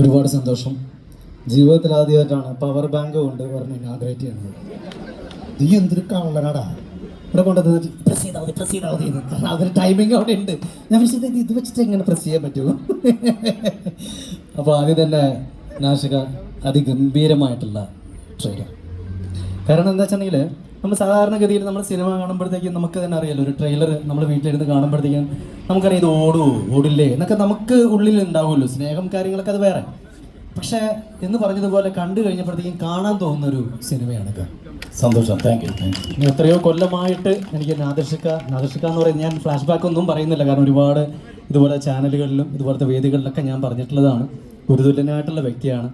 ഒരുപാട് സന്തോഷം. ജീവിതത്തിൽ ആദ്യമായിട്ടാണ് പവർ ബാങ്ക് കൊണ്ട് ഒരെണ്ണം ഇനാഗ്രേറ്റ് ചെയ്യുന്നത്. നീ എന്തൊരു കള്ളനാടാ. ഇവിടെ കൊണ്ടുവന്നിട്ട് പ്രസ് ചെയ്താൽ മതി പ്രസ് ചെയ്താൽ മതി. കാരണം അതൊരു അവിടെ ഉണ്ട്. ഞാൻ വിളിച്ചത് ഇത് വെച്ചിട്ട് എങ്ങനെ പ്രസ് ചെയ്യാൻ പറ്റുമോ അപ്പോൾ ആദ്യം തന്നെ നാശിക അതിഗംഭീരമായിട്ടുള്ള ട്രെയിലർ കാരണം എന്താ വെച്ചിട്ടുണ്ടെങ്കിൽ നമ്മൾ സാധാരണഗതിയിൽ നമ്മൾ സിനിമ കാണുമ്പോഴത്തേക്കും നമുക്ക് തന്നെ അറിയാലോ ഒരു ട്രെയിലർ നമ്മൾ വീട്ടിലിരുന്ന് കാണുമ്പോഴത്തേക്കും നമുക്കറിയാം ഇത് ഓടുമോ ഓടില്ലേ എന്നൊക്കെ നമുക്ക് ഉള്ളിൽ ഉണ്ടാവുമല്ലോ. സ്നേഹം കാര്യങ്ങളൊക്കെ അത് വേറെ. പക്ഷേ എന്ന് പറഞ്ഞതുപോലെ കണ്ടു കഴിഞ്ഞപ്പോഴത്തേക്കും കാണാൻ തോന്നുന്ന ഒരു സിനിമയാണിത് സന്തോഷം. താങ്ക് യു താങ്ക് യു എത്രയോ കൊല്ലമായിട്ട് എനിക്ക് നാദർശിക്ക നാദർശിക്ക എന്ന് പറയുന്നത് ഞാൻ ഫ്ലാഷ് ബാക്ക് ഒന്നും പറയുന്നില്ല. കാരണം ഒരുപാട് ഇതുപോലെ ചാനലുകളിലും ഇതുപോലത്തെ വേദികളിലൊക്കെ ഞാൻ പറഞ്ഞിട്ടുള്ളതാണ്. ഗുരുതുല്യനായിട്ടുള്ള വ്യക്തിയാണ്.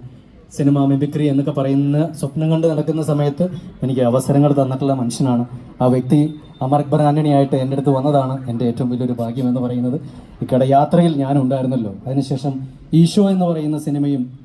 സിനിമ മിമിക്രി എന്നൊക്കെ പറയുന്ന സ്വപ്നം കണ്ട് നടക്കുന്ന സമയത്ത് എനിക്ക് അവസരങ്ങൾ തന്നിട്ടുള്ള മനുഷ്യനാണ്. ആ വ്യക്തി അമർ അക്ബർ ആന്റണിയായിട്ട് എന്റെ അടുത്ത് വന്നതാണ് എന്റെ ഏറ്റവും വലിയൊരു ഭാഗ്യം എന്ന് പറയുന്നത്. ഇക്കടെ യാത്രയിൽ ഞാൻ ഉണ്ടായിരുന്നല്ലോ. അതിനുശേഷം ഈശോ എന്ന് പറയുന്ന സിനിമയും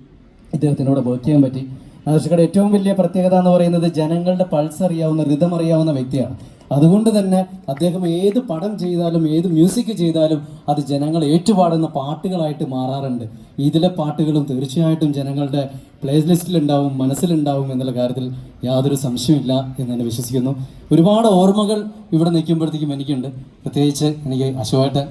ഇദ്ദേഹത്തിനോട് വർക്ക് ചെയ്യാൻ പറ്റി. ആദർശക്കയുടെ ഏറ്റവും വലിയ പ്രത്യേകത എന്ന് പറയുന്നത് ജനങ്ങളുടെ പൾസ് അറിയാവുന്ന റിതം അറിയാവുന്ന വ്യക്തിയാണ്. അതുകൊണ്ട് തന്നെ അദ്ദേഹം ഏത് പടം ചെയ്താലും ഏത് മ്യൂസിക് ചെയ്താലും അത് ജനങ്ങൾ ഏറ്റുപാടുന്ന പാട്ടുകളായിട്ട് മാറാറുണ്ട്. ഇതിലെ പാട്ടുകളും തീർച്ചയായിട്ടും ജനങ്ങളുടെ പ്ലേ ലിസ്റ്റിലുണ്ടാവും മനസ്സിലുണ്ടാവും എന്നുള്ള കാര്യത്തിൽ യാതൊരു സംശയമില്ല എന്ന് തന്നെ വിശ്വസിക്കുന്നു. ഒരുപാട് ഓർമ്മകൾ ഇവിടെ നിൽക്കുമ്പോഴത്തേക്കും എനിക്കുണ്ട്. പ്രത്യേകിച്ച് എനിക്ക് അശോകേട്ടൻ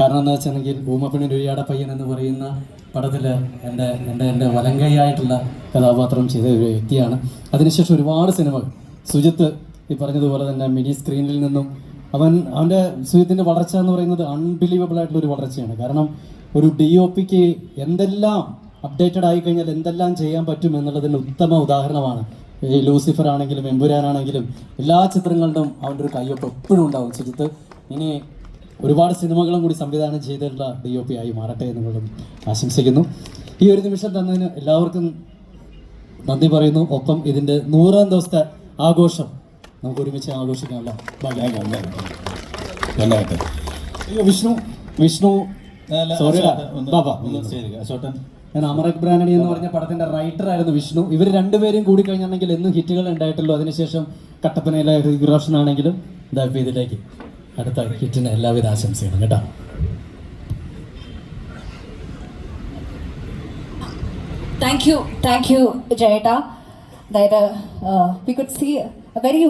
കാരണം എന്താ വെച്ചെങ്കിൽ ഭൂമപ്പണി രുചിയാട പയ്യൻ എന്ന് പറയുന്ന പടത്തിൽ എന്റെ എന്റെ എന്റെ വലങ്കൈയായിട്ടുള്ള കഥാപാത്രം ചെയ്ത ഒരു വ്യക്തിയാണ്. അതിനുശേഷം ഒരുപാട് സിനിമകൾ. സുജിത്ത് ഈ പറഞ്ഞതുപോലെ തന്നെ മിനി സ്ക്രീനിൽ നിന്നും അവൻ അവന്റെ സുജിത്തിന്റെ വളർച്ച എന്ന് പറയുന്നത് അൺബിലീവബിൾ ആയിട്ടുള്ള ഒരു വളർച്ചയാണ്. കാരണം ഒരു ഡി ഒ പിക്ക് എന്തെല്ലാം അപ്ഡേറ്റഡ് ആയി കഴിഞ്ഞാൽ എന്തെല്ലാം ചെയ്യാൻ പറ്റും എന്നുള്ളതിന് ഉത്തമ ഉദാഹരണമാണ്. ഈ ലൂസിഫർ ആണെങ്കിലും എമ്പുരാനാണെങ്കിലും എല്ലാ ചിത്രങ്ങളിലും അവന്റെ ഒരു കയ്യൊപ്പ് എപ്പോഴും ഉണ്ടാവും. സുജിത്ത് ഇനി ഒരുപാട് സിനിമകളും കൂടി സംവിധാനം ചെയ്തിട്ടുള്ള ഡി ഒ പി ആയി മാറട്ടെ എന്നുള്ളതും ആശംസിക്കുന്നു. ഈ ഒരു നിമിഷം തന്നതിന് എല്ലാവർക്കും നന്ദി പറയുന്നു. ഒപ്പം ഇതിന്റെ നൂറാം ദിവസത്തെ ആഘോഷം നമുക്ക് ഒരുമിച്ച് ആഘോഷിക്കാമല്ലോ അയ്യോ വിഷ്ണു വിഷ്ണു. ബാബാ. അശോട്ടൻ ഞാൻ അമർ അക്ബറാനണി എന്ന് പറഞ്ഞ പടത്തിന്റെ റൈറ്റർ ആയിരുന്നു വിഷ്ണു. ഇവർ രണ്ടുപേരും കൂടി കഴിഞ്ഞാണെങ്കിൽ എന്നും ഹിറ്റുകൾ ഉണ്ടായിട്ടുള്ളൂ. അതിനുശേഷം കട്ടപ്പനയിലെ ഹൃതിക് റോഷൻ ആണെങ്കിലും ഇതാ ഇതിലേക്ക് അടുത്ത ഹിറ്റിന് എല്ലാവിധ ആശംസകളും കേട്ടോ. താങ്ക് യു താങ്ക് യു ജയേട്ട. അതായത് we could see a very